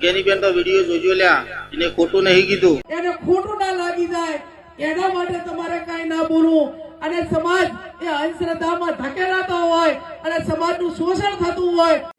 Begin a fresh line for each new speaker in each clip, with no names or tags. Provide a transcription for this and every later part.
કેની બેન તો વીડિયો જોજો લ્યા. એને ખોટું નહીં કીધું.
એને ખોટું ના લાગી જાય. એના માટે તમારે કઈ ના બોલવું. અને સમાજ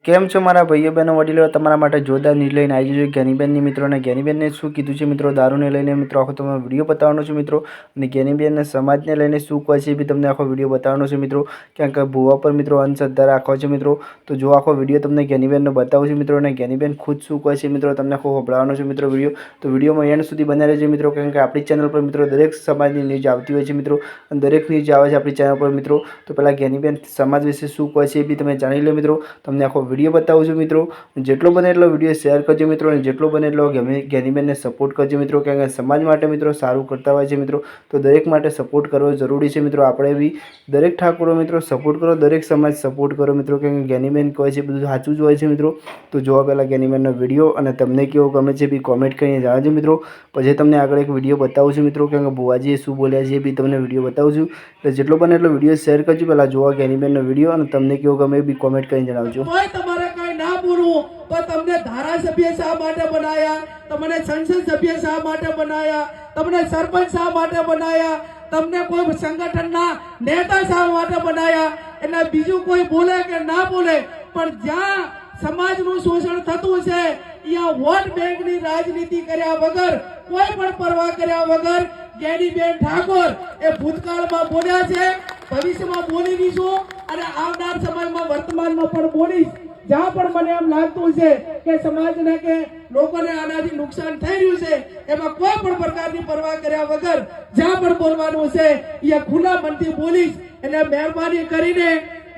કેમ છો મારા ભાઈઓ બહેનો, વડીલો? તમારા માટે જોરદાર ન્યૂઝ લઈને આવી જજો જ્ઞાનીબેનની મિત્રો અને જ્ઞાનીબેનને શું કીધું છે મિત્રો? દારૂને લઈને મિત્રો, આખો તમને વીડિયો બતાવવાનો છું મિત્રો. અને જ્ઞાનીબેનને સમાજને લઈને શું કહે છે બી તમને આખો વીડિયો બતાવવાનો છે મિત્રો. ક્યાંક ભૂવા પર મિત્રો અંધશ્રદ્ધા રાખો છે મિત્રો. તો જો આખો વીડિયો તમને જ્ઞાનીબેનનો બતાવું છું મિત્રો અને જ્ઞાનીબેન ખુદ શું કહે છે મિત્રો તમને આખો સંભળાવવાનો છે મિત્રો વીડિયો. તો વિડીયોમાં એન્ડ સુધી બનાવે રહેજો મિત્રો. કારણ કે આપણી ચેનલ પર મિત્રો દરેક સમાજની ન્યૂઝ આવતી હોય છે મિત્રો. અને દરેક ન્યૂઝ આવે છે આપણી ચેનલ પર મિત્રો. તો પહેલાં જ્ઞાનીબેન સમાજ વિશે શું કહે છે એ બી તમે જાણી લો મિત્રો. તમને આખો વીડિયો બતાવું છું મિત્રો. જેટલો બને એટલો વીડિયો શેર કરજો મિત્રો અને જેટલો બને એટલો જ્ઞાની- જ્ઞાનીબેનને સપોર્ટ કરજો મિત્રો. કારણ કે સમાજ માટે મિત્રો સારું કરતા હોય છે મિત્રો. તો દરેક માટે સપોર્ટ કરવો જરૂરી છે મિત્રો. આપણે બી દરેક ઠાકોરો મિત્રો સપોર્ટ કરો, દરેક સમાજ સપોર્ટ કરો મિત્રો. કારણ કે જ્ઞાનીબેન કહે છે બધું સાચું જ હોય છે મિત્રો. તો જોવા પહેલાં જ્ઞાનીબેનનો વીડિયો અને તમને કેવો ગમે છે બી કોમેન્ટ કરીને જણાવજો મિત્રો. પછી તમને આગળ એક વીડિયો બતાવું છું મિત્રો. કારણ કે ભુવાજીએ શું બોલ્યા છે એ બી તમને વીડિયો બતાવું છું. એટલે જેટલો બને એટલો વીડિયો શેર કરજો. પહેલાં જોવા જ્ઞાનીબેનનો વીડિયો અને તમને કેવો ગમે એ બી કોમેન્ટ કરીને જણાવજો.
તમારે કઈ ના બોલવું, પણ તમને ધારાસભ્ય શા માટે બનાયા? તમને સંસદ સભ્ય શા માટે બનાયા? તમને સરપંચ શા માટે બનાયા? તમને કોઈ સંગઠનના નેતા શા માટે બનાયા? એટલે બીજું કોઈ બોલે કે ના બોલે, પણ જ્યાં સમાજનું શોષણ થતું છે, ત્યાં વોટ બેંકની રાજનીતિ કર્યા વગર, કોઈ પણ પરવા કર્યા વગર, ગેડીબેન ઠાકોર એ ભૂતકાળમાં બોલ્યા છે ભવિષ્યમાં બોલી દઈશું અને આવનાર સમયમાં વર્તમાનમાં પણ બોલીશ. જ્યાં પણ મને એમ લાગતું છે કે સમાજને કે લોકોને આનાથી નુકસાન થઈ રહ્યું છે, એમાં કોઈ પણ પ્રકારની પરવા કર્યા વગર જ્યાં પણ બોલવાનું છે એ ખુલ્લા મનથી બોલીશ. એટલે મહેરબાની કરીને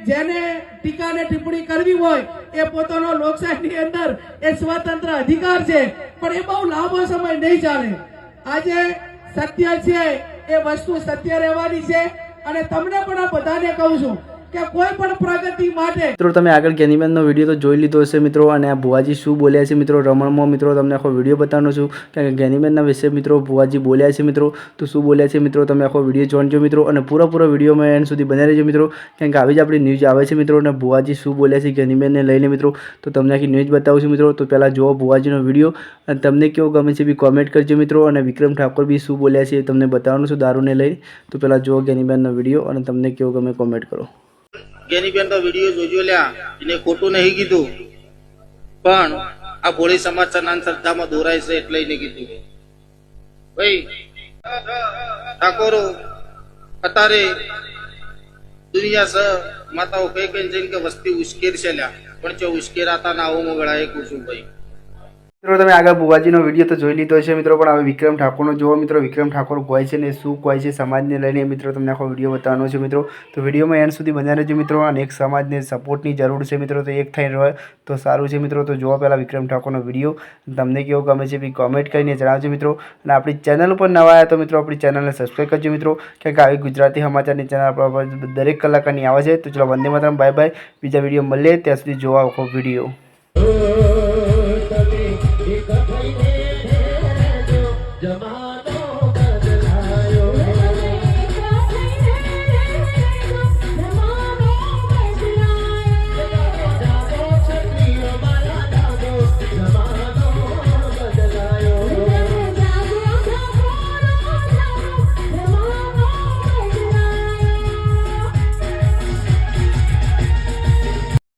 જેને ટીકા ને ટિપ્પણી કરવી હોય, એ પોતાનો લોકશાહીની અંદર એ સ્વતંત્ર અધિકાર છે, પણ એ બહુ લાંબો સમય નહીં ચાલે. આજે સત્ય છે, એ વસ્તુ સત્ય રહેવાની છે અને તમને પણ આ બધાને કહું છું કે કોઈ પણ પ્રગતિ માટે.
મિત્રો, તમે આગળ જ્ઞાનીબેનનો વીડિયો તો જોઈ લીધો હશે મિત્રો, અને આ ભુવાજી શું બોલ્યા છે મિત્રો, રમણમાં મિત્રો, તમને આખો વીડિયો બતાવવાનો છું. કે જ્ઞાનીબેનના વિશે મિત્રો ભુવાજી બોલ્યા છે મિત્રો, તો શું બોલ્યા છે મિત્રો, તમે આખો વીડિયો જોઈજો મિત્રો, અને પૂરા પૂરો વિડીયોમાં એન્ડ સુધી બને રહેજો મિત્રો. કારણ કે આવી જ આપણી ન્યૂઝ આવે છે મિત્રો, અને ભુવાજી શું બોલ્યા છે જ્ઞાનીબેનને લઈને મિત્રો, તો તમને આખી ન્યૂઝ બતાવું છું મિત્રો. તો પહેલાં જુઓ ભુવાજીનો વીડિયો, અને તમને કેવો ગમે છે બી કોમેન્ટ કરજો મિત્રો, અને વિક્રમ ઠાકોર બી શું બોલ્યા છે તમને બતાવવાનું છું દારૂને લઈને તો પહેલાં જુઓ ગેનીબેનનો વીડિયો, અને તમને કેવો ગમે કોમેન્ટ કરો.
કેની બેન તો વીડિયો જોજો લ્યા, એને ખોટું નહીં કીધું. પણ આ ભોળી સમાજ સનાન શ્રદ્ધામાં દોરાય છે એટલે એને કીધું. ભાઈ, ઠાકોરો, અત્યારે દુનિયા સ માતાઓ કઈ કઈ જઈને કે વસ્તી ઉશ્કેર છે લ્યા. પણ જો ઉશ્કેરાતા ના આવું મગળા એ છું ભાઈ.
મિત્રો, તમે આગળ બુવાજીનો વીડિયો તો જોઈ લીધો છે મિત્રો, પણ હવે વિક્રમ ઠાકોરનો જુઓ. મિત્રો, વિક્રમ ઠાકોર કહે છે ને શું કહે છે સમાજને લઈને મિત્રો, તમને આખો વીડિયો બતાવવાનો છે મિત્રો. તો વિડીયોમાં એન્ડ સુધી બન્યા રહેજો મિત્રો, અને એક સમાજને સપોર્ટની જરૂર છે મિત્રો, તો એક થઈને રહે તો સારું છે મિત્રો. તો જોવા પહેલાં વિક્રમ ઠાકોરનો વીડિયો. તમને કેવો ગમે છે બી કોમેન્ટ કરીને જણાવજો મિત્રો. અને આપણી ચેનલ ઉપર નવા આવ્યા તો મિત્રો, આપણી ચેનલને સબસ્ક્રાઈબ કરજો મિત્રો. કારણ કે આવી ગુજરાતી સમાચારની ચેનલ આપણા દરેક કલાકારની આવે છે. તો ચલો વંદે માતરમ. Bye bye. બીજા વીડિયો મળીએ ત્યાં સુધી જોવા આખો વીડિયો.